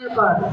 Agora.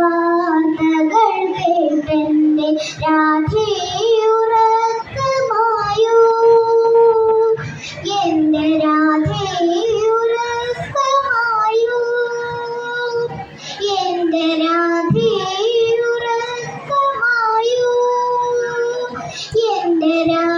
വാർത്തകൾ കേട്ടെന്റെ രാധേയുറക്കമായോ? എന്റെ രാധേയുറക്കമായോ? എന്റെ രാധേയുറക്കമായോ? എന്റെ രാ